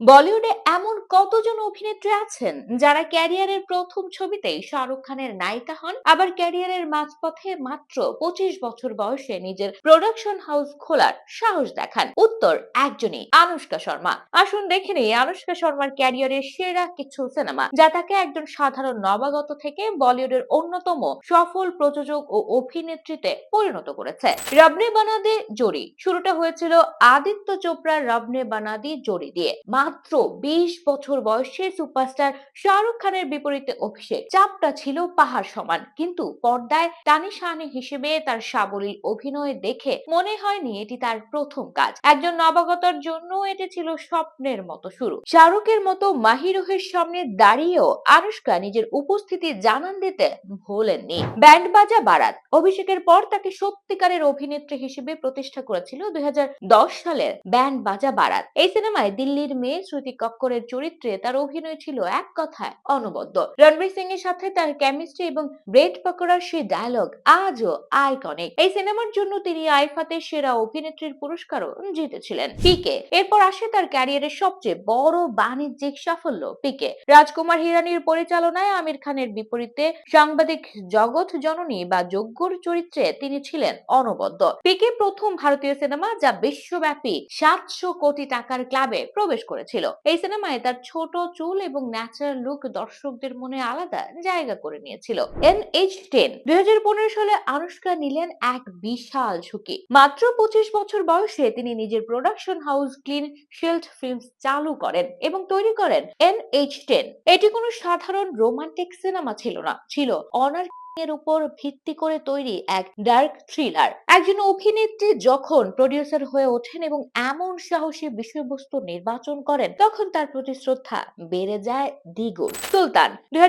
বলিউডে এমন কতজন অভিনেত্রী আছেন যারা ক্যারিয়ারের প্রথম ছবিতেই শাহরুখ খানের নায়িকা হন, আবার ক্যারিয়ারের মাঝপথে মাত্র পঁচিশ বছর বয়সে নিজের প্রোডাকশন হাউস খোলার সাহস দেখান। উত্তর একজনই, আনুষ্কা শর্মা। আসুন দেখে নিই আনুষ্কা শর্মার ক্যারিয়ারের সেরা কিছু সিনেমা, যা তাকে একজন সাধারণ নবাগত থেকে বলিউডের অন্যতম সফল প্রযোজক ও অভিনেত্রীতে পরিণত করেছে। রবনে বানাদে, জড়ি। শুরুটা হয়েছিল আদিত্য চোপড়ার রবনে বানাদি, জড়ি দিয়ে। মাত্র বিশ বছর বয়সে সুপারস্টার শাহরুখ খানের বিপরীতে অভিষেক। চাপটা ছিল পাহাড় সমান। কিন্তু পর্দায় টানি শাহানি হিসেবে তার সাবলীল অভিনয় দেখে মনে হয়নি এটি তার প্রথম কাজ। একজন নবাগতার জন্য এটি ছিল স্বপ্নের মতো শুরু। শাহরুখের মতো মাহিরুহের সামনে দাঁড়িয়েও আনুষ্কা নিজের উপস্থিতি জানান দিতে ভোলেননি। ব্যান্ড বাজা বারাত। অভিষেকের পর তাকে সত্যিকারের অভিনেত্রী হিসেবে প্রতিষ্ঠা করেছিল দুই সালের ব্যান্ড বাজা বারাত। এই সিনেমায় দিল্লির মেয়ে শ্রুতি কক্করের চরিত্রে তার অভিনয় ছিল এক কথায় অনবদ্য। রণবীর সিং এর সাথে তার কেমিস্ট্রি এবং ব্রেড পকোড়ার সেই ডায়লগ আজও আইকনিক এই সিনেমার জন্য তিনি আইফাতে সেরা অভিনেত্রীর পুরস্কারও জিতেছিলেন পিকে। এরপর আসে তার ক্যারিয়ারের সবচেয়ে বড় বাণিজ্যিক সাফল্য পিকে। রাজকুমার হিরানির পরিচালনায় আমির খানের বিপরীতে সাংবাদিক জগৎ জননী বা যজ্ঞর চরিত্রে তিনি ছিলেন অনবদ্য। পিকে প্রথম ভারতীয় সিনেমা যা বিশ্বব্যাপী সাতশো কোটি টাকার ক্লাবে প্রবেশ করেছিল এই সিনেমায় তার ছোট চুল এবং ন্যাচারাল লুক দর্শকদের মনে আলাদা জায়গা করে নিয়েছিল। এন এইচ টেন দুই সালে আনুষ্কা নিলেন এক বিশাল ঝুঁকি। মাত্র পঁচিশ বছর বয়সে তিনি নিজের production house clean slate films চালু করেন এবং তৈরি করেন এন এইচ টেন এটি কোনো সাধারণ রোমান্টিক সিনেমা ছিল না, ছিল অনার এর উপর ভিত্তি করে তৈরি এক ডার্ক থ্রিলার একজন অভিনেত্রী যখন প্রডিউসার হয়ে ওঠেন এবং এমন সাহসী বিষয়বস্তু নির্বাচন করেন তখন তার প্রতি শ্রদ্ধা বেড়ে যায় দ্বিগুণ। সুলতান, দুই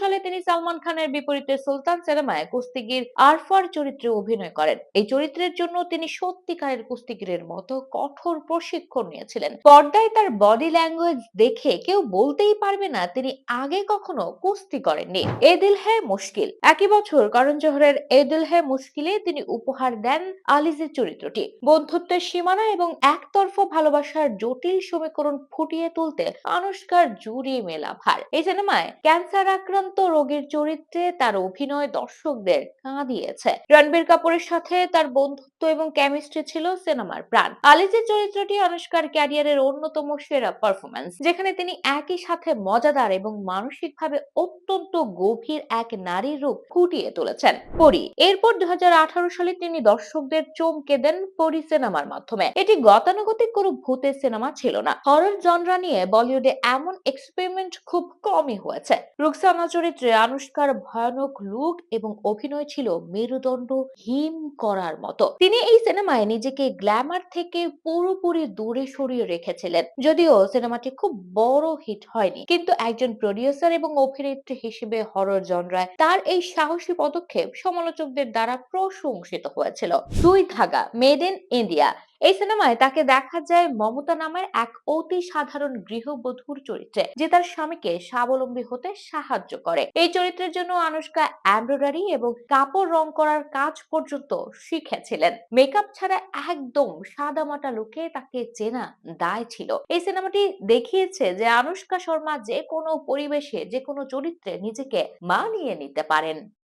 সালে তিনি সালমান খানের বিপরীতে সুলতান সিনেমায় কুস্তিগির আরফার চরিত্রে অভিনয় করেন। এই চরিত্রের জন্য তিনি সত্যিকারের কুস্তিগিরের মতো কঠোর প্রশিক্ষণ নিয়েছিলেন। পর্দায় তার বডি ল্যাঙ্গুয়েজ দেখে কেউ বলতেই পারবে না তিনি আগে কখনো কুস্তি করেননি। এ দিল হ্যায় মুশকিল। একই বছর করণ জোহরের এ দিল হ্যায় মুশকিলে তিনি উপহার দেন আলিজের চরিত্রটি। বন্ধুত্বের সীমানা এবং একতরফা ভালোবাসার জটিল সমীকরণ ফুটিয়ে তুলতে আনুষ্কার জুড়ি মেলা ভার এই সিনেমায় ক্যান্সার আক্রান্ত রোগীর চরিত্রে তার অভিনয় দর্শকদের কাঁদিয়েছে। রণবীর কাপুরের সাথে তার বন্ধুত্ব এবং কেমিস্ট্রি ছিল সিনেমার প্রাণ। আলিজের চরিত্রটি আনুষ্কার ক্যারিয়ারের অন্যতম সেরা পারফরমেন্স যেখানে তিনি একই সাথে মজাদার এবং মানসিকভাবে অত্যন্ত গভীর এক নারীর রূপ ফুটিয়ে তুলেছেন পরি। এরপর দু হাজার আঠারো সালে তিনি দর্শকদের চমকে দেন পরি সিনেমার মাধ্যমে। এটি গতানুগতিক কোনো ভূতের সিনেমা ছিল না। হরর জনরা নিয়ে বলিউডে এমন এক্সপেরিমেন্ট খুব কমই হয়েছে। রুকসানা চরিত্রে আনুষ্কার ভয়ানক লুক এবং অভিনয় ছিল মেরুদণ্ড হিম করার মতো। তিনি এই সিনেমায় নিজেকে গ্ল্যামার থেকে পুরোপুরি দূরে সরিয়ে রেখেছিলেন। যদিও সিনেমাটি খুব বড় হিট হয়নি। কিন্তু একজন প্রডিউসার এবং অভিনেত্রী হিসেবে হরর জনরায় তার এই সাহসী পদক্ষেপ সমালোচকদের দ্বারা প্রশংসিত হয়েছিল। দুই ধাগা মেড ইন ইন্ডিয়া এই সিনেমায় তাকে দেখা যায় মমতা নামের এক অতি সাধারণ গৃহবধূর চরিত্রে, যে তার স্বামীকে স্বাবলম্বী হতে সাহায্য করে। এই চরিত্রের জন্য আনুষ্কা এমব্রয়ডারি এবং কাপড় রং করার কাজ পর্যন্ত শিখেছিলেন। মেকআপ ছাড়া একদম সাদামাটা লোকে তাকে চেনা দায় ছিল। এই সিনেমাটি দেখিয়েছে যে আনুষ্কা শর্মা যে কোনো পরিবেশে, যে কোনো চরিত্রে নিজেকে মানিয়ে নিতে পারেন।